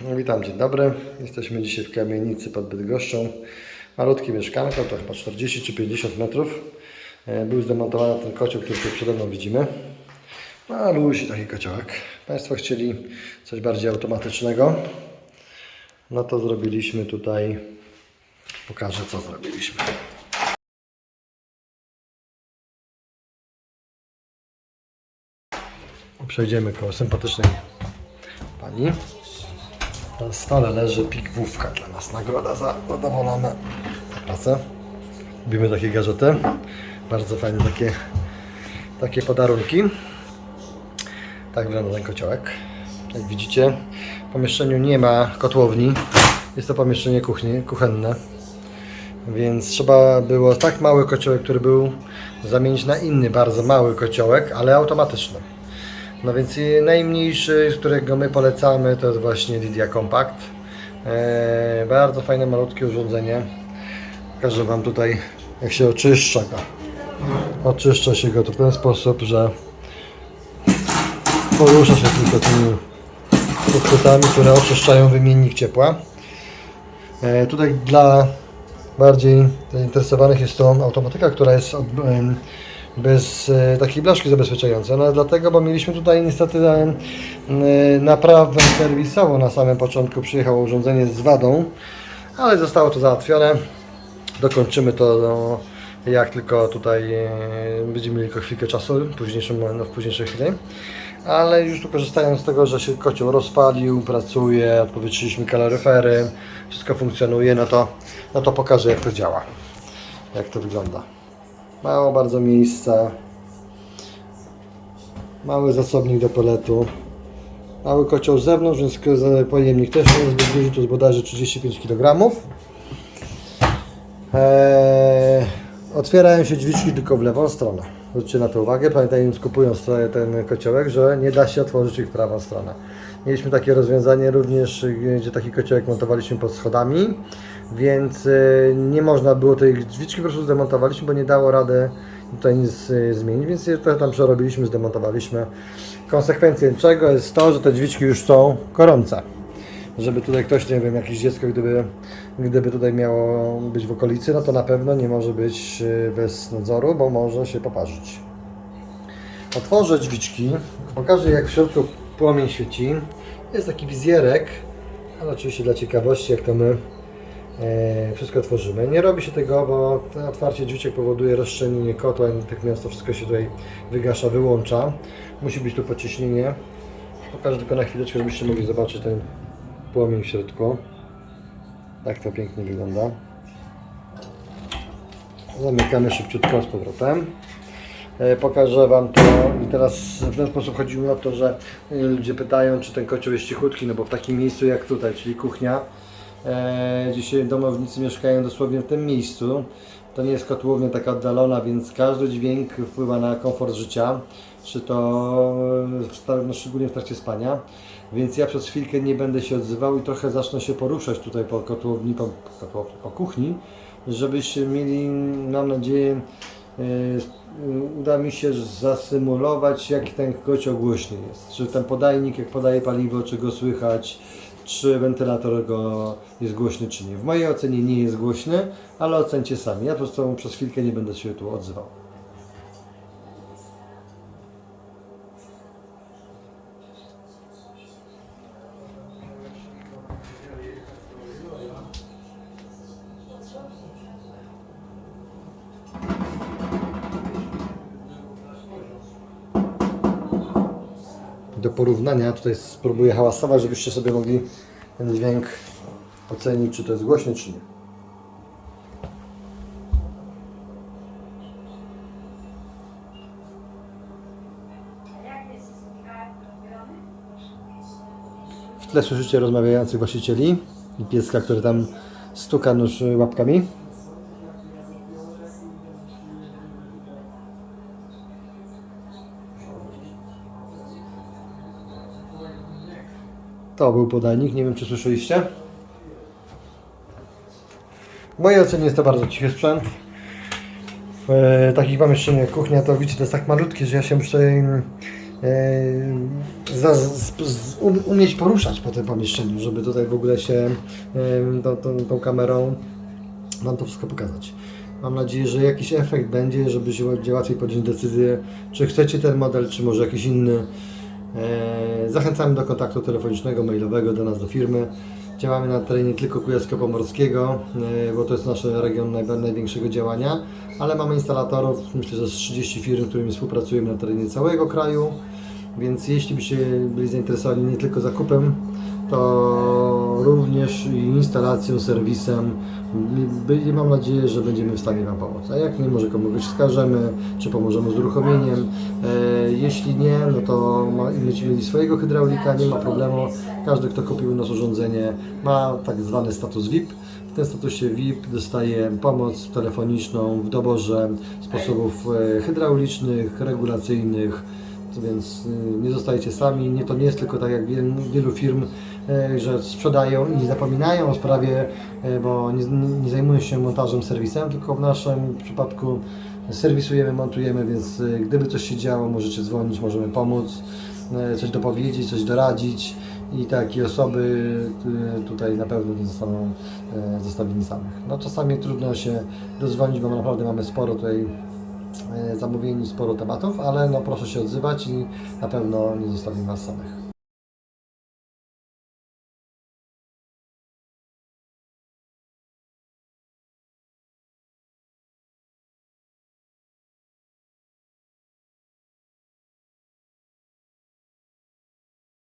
No, witam, dzień dobry. Jesteśmy dzisiaj w kamienicy pod Bydgoszczą. Malutkie mieszkanko, to chyba 40 czy 50 metrów. E, Był zdemontowany ten kocioł, który tu przede mną widzimy. Malusi taki kociołek. Państwo chcieli coś bardziej automatycznego. No to zrobiliśmy tutaj, pokażę co zrobiliśmy. Przejdziemy koło sympatycznej pani. Na stole leży pigwówka dla nas. Nagroda za zadowolone pracę. Lubimy takie gadżety. Bardzo fajne takie, takie podarunki. Tak wygląda ten kociołek. Jak widzicie, w pomieszczeniu nie ma kotłowni. Jest to pomieszczenie kuchni, kuchenne. Więc trzeba było tak mały kociołek, który był, zamienić na inny, bardzo mały kociołek, ale automatyczny. No więc najmniejszy, z którego my polecamy, to jest właśnie Lydia Compact. Eee, bardzo fajne, malutkie urządzenie. Pokażę Wam tutaj, jak się oczyszcza go. Oczyszcza się go to w ten sposób, że porusza się tylko tymi podchwytami, które oczyszczają wymiennik ciepła. E, tutaj dla bardziej zainteresowanych jest to automatyka, która jest od, bez e, takiej blaszki zabezpieczającej. No dlatego, bo mieliśmy tutaj niestety e, naprawę serwisową na samym początku. Przyjechało urządzenie z wadą, ale zostało to załatwione. Dokończymy to no, jak tylko tutaj e, będziemy mieli tylko chwilkę czasu późniejszym, no, w późniejszej chwili. Ale już tu korzystając z tego, że się kocioł rozpalił, pracuje, odpowietrzyliśmy kaloryfery, wszystko funkcjonuje, no to, no to pokażę jak to działa, jak to wygląda. Mało bardzo miejsca, mały zasobnik do peletu, mały kocioł z zewnątrz, więc pojemnik też nie jest zbyt duży, to jest bodajże 35 kg. Eee, otwierają się drzwiczki tylko w lewą stronę. Zwróćcie na to uwagę, pamiętajmy kupując te- ten kociołek, że nie da się otworzyć ich w prawą stronę. Mieliśmy takie rozwiązanie również, gdzie taki kociołek montowaliśmy pod schodami, więc e, nie można było tej drzwiczki po prostu zdemontowaliśmy, bo nie dało rady tutaj nic e, zmienić, więc je trochę tam przerobiliśmy, zdemontowaliśmy. Konsekwencją czego jest to, że te drzwiczki już są gorące żeby tutaj ktoś, nie wiem, jakieś dziecko, gdyby, gdyby tutaj miało być w okolicy, no to na pewno nie może być y, bez nadzoru, bo może się poparzyć. Otworzę drzwiczki, pokażę jak w środku płomień świeci. Jest taki wizjerek, ale oczywiście dla ciekawości, jak to my wszystko tworzymy. Nie robi się tego, bo otwarcie drzwiczek powoduje rozszczelnienie kotła i natychmiast to wszystko się tutaj wygasza, wyłącza. Musi być tu pociśnienie. Pokażę tylko na chwileczkę, żebyście mogli zobaczyć ten płomień w środku. Tak to pięknie wygląda. Zamykamy szybciutko z powrotem. E, Pokażę Wam to i teraz w ten sposób chodzi mi o to, że e, ludzie pytają, czy ten kocioł jest cichutki, no bo w takim miejscu jak tutaj, czyli kuchnia, e, dzisiaj domownicy mieszkają dosłownie w tym miejscu. To nie jest kotłownia taka oddalona, więc każdy dźwięk wpływa na komfort życia, czy to sta- no, szczególnie w trakcie spania. Więc ja przez chwilkę nie będę się odzywał i trochę zacznę się poruszać tutaj po kotłowni, po, kotłowni, po kuchni, żebyście mieli, mam nadzieję, e, uda mi się zasymulować, jaki ten kocioł głośny jest. Czy ten podajnik, jak podaje paliwo, czy go słychać, czy wentylator go jest głośny, czy nie. W mojej ocenie nie jest głośny, ale ocencie sami. Ja po prostu przez chwilkę nie będę się tu odzywał. Do porównania tutaj spróbuję hałasować, żebyście sobie mogli ten dźwięk ocenić, czy to jest głośny, czy nie. W tle słyszycie rozmawiających właścicieli i pieska, który tam stuka nóż łapkami. To był podajnik, nie wiem czy słyszeliście. W mojej ocenie jest to bardzo cichy sprzęt. W e, takich pomieszczeniach jak kuchnia to widzicie, to jest tak malutkie, że ja się przy, e, za, z, z, um, umieć poruszać po tym pomieszczeniu, żeby tutaj w ogóle się e, tą, tą, tą kamerą Wam to wszystko pokazać. Mam nadzieję, że jakiś efekt będzie, żebyście łatwiej podjąć decyzję, czy chcecie ten model, czy może jakiś inny. E, Zachęcamy do kontaktu telefonicznego, mailowego do nas, do firmy. Działamy na terenie nie tylko Kujawsko-Pomorskiego, e, bo to jest nasz region naj- największego działania, ale mamy instalatorów, myślę, że z 30 firm, z którymi współpracujemy na terenie całego kraju. Więc jeśli byście byli zainteresowani nie tylko zakupem, to również instalacją, serwisem. Mam nadzieję, że będziemy w stanie Wam pomóc. A jak nie, może komuś wskażemy, czy pomożemy z uruchomieniem. E, jeśli nie, no to ma, będziecie mieli swojego hydraulika, nie ma problemu. Każdy, kto kupił nas urządzenie, ma tak zwany status VIP. W tym statusie VIP dostaje pomoc telefoniczną w doborze sposobów e, hydraulicznych, regulacyjnych, więc y, nie zostajecie sami. Nie, to nie jest tylko tak jak wielu, firm, e, że sprzedają i zapominają o sprawie, e, bo nie, nie zajmują się montażem, serwisem, tylko w naszym przypadku serwisujemy, montujemy, więc gdyby coś się działo, możecie dzwonić, możemy pomóc, coś dopowiedzieć, coś doradzić i takie osoby tutaj na pewno nie zostaną zostawieni samych. No czasami trudno się dozwonić, bo naprawdę mamy sporo tutaj e, zamówieni, sporo tematów, ale no proszę się odzywać i na pewno nie zostawimy Was samych.